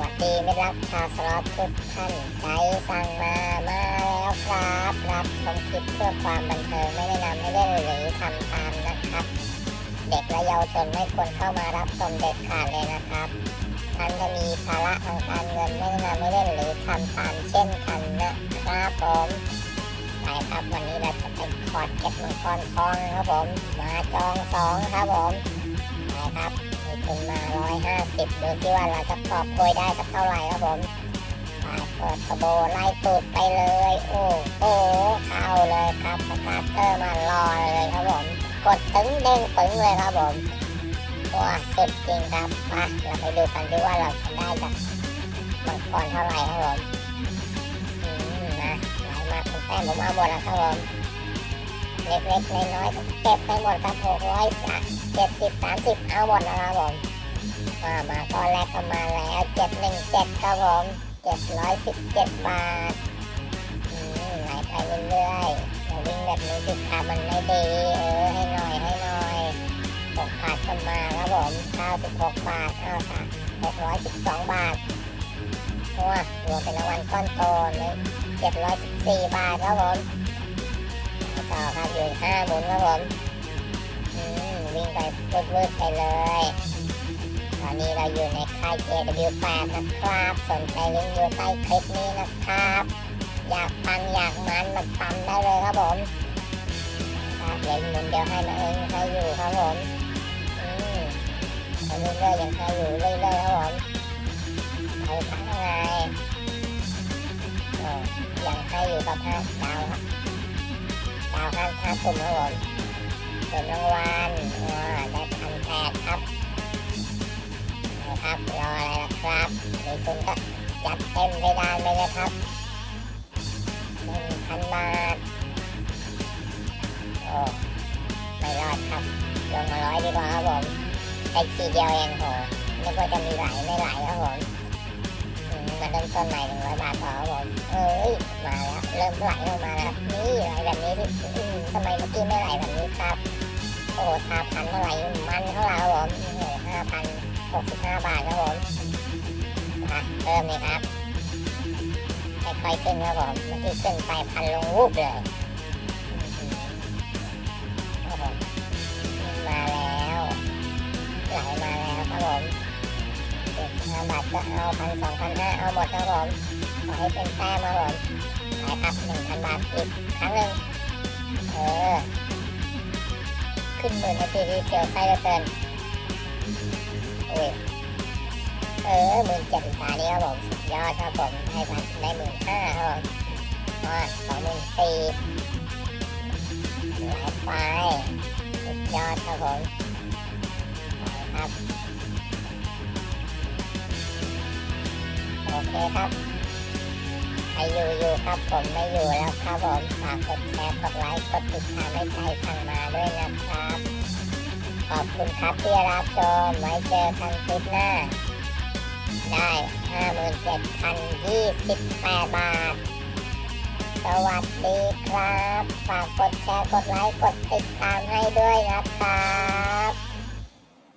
วัสดีมิตรรักชาวสล็อตทุกท่านใจสั่งมามาแล้วครับรับชมคลิปเพื่อความบันเทิงไม่แนะนำให้เล่นหรือทำตามนะครับ เด็กและเยาวชนไม่ควรเข้ามารับชมเด็ดขาดเลยนะครับท่านจะมีภาระทางการเงินไม่แนะนำให้เล่นหรือทำตามเช่นกันนะครับผมไปครับวันนี้เราจะไปคอร์ดเก็บมังกรทองครับผม มาจองสองครับผมไปครับ มีทุนมา 150 ดูที่ว่าเราจะกอบโกยได้สักเท่าไหร่ครับผมไปเปิดกระโบไล่ตูดไปเลย โอ้โหเข้าเลยครับสตาร์เตอร์มารอเลยครับผม กดตึงเด้งปึ้งเลยครับผมว้าสุดจริงครับมาเราไปดูกันดีว่าเราจะได้จากมังกรเท่าไหร่ครับผมอืมนะไหลมาเป็นแต้มผมเอาหมดแล้วครับผม เล็กๆน้อยๆเก็บไปหมดครับหกร้อยเจ็ดสิบสามสิบเอาหมดแล้วครับผมมามาก้อนแรกก็มาแล้วเจ็ดหนึ่งเจ็ดครับผมเจ็ดร้อยสิบเจ็ดบาทไหลไปเรื่อยๆอย่าวิ่งแบบนี้สิครับมันไม่ดีเออให้หน่อยให้หน่อยหกบาทก็มาครับผมเก้าสิบหกบาทเอาค่ะหกร้อยสิบสองบาทว้ารวมเป็นรางวัลก้อนโตเลยเจ็ดร้อยสิบสี่บาทครับผม ต่อครับอยู่ห้าหมุนครับผมวิ่งไปวืดๆไปเลย ตอนนี้เราอยู่ในค่าย JW8 นะครับ สนใจลิงก์อยู่ใต้คลิปนี้นะครับ อยากปังอยากมันมาปั๊มได้เลยครับผมครับเดี๋ยวหมุนเดียวให้มาเองให้อยู่ครับผมอืมไปเรื่อยๆยังให้อยู่เรื่อยๆครับผมไปทั้งไงอ้ยังให้อยู่กับห้าดาว ครับดาวห้าห้าตุ่มครับผมเป็นรางวัลว้าได้พันแปดครับนะครับรออะไรล่ะครับมีคุณก็จัดเต็มเพดานเลยครับหนึ่งพันบาทโอ้ไม่รอดครับลงมาร้อยดีกว่าครับผมใช้ทีเดียวเองโหนึกว่าจะมีไหลไม่ไหลครับผมมาเริ่มต้นใหม่หนึ่งร้อยบาทพอครับผมเอ้ย มาแล้วเริ่มไหลลงมาแล้วนี่ไหลแบบนี้ที่ทำไมเมื่อกี้ไม่ไหลแบบนี้ครับ โอ้ทาพันเท่าไหร่มันเท่าไหร่ครับผมโอ้ห้าพันหกสิบห้าบาทครับผมมาเพิ่มเลยครับค่อยๆขึ้นครับผมเมื่อกี้ขึ้นไปพันลงวูบเลย ห้าบาทก็เอาพันสองพันห้าเอาหมดครับผมขอให้เป็นแต้มครับผมไปครับหนึ่งพันบาทอีกครั้งหนึ่งเออขึ้นหมื่นนาทีที่เจียวไส้เหลือเกินโอ้ยเออหมื่นเจ็ดตานี้ครับผมสุดยอดครับผมให้พันได้หมื่นห้าครับผมมาสองหมื่นสี่หลายไปสุดยอดครับผมครับ เคครับใครอยู่อยู่ครับผมไม่อยู่แล้วครับผมฝากกดแชร์กดไลค์กดติดตามให้ใจสั่งมาด้วยนะครับ ขอบคุณครับที่รับชมไว้เจอกันคลิปหน้า ได้57,028บาท สวัสดีครับ ฝากกดแชร์กดไลค์กดติดตามให้ด้วยนะครับ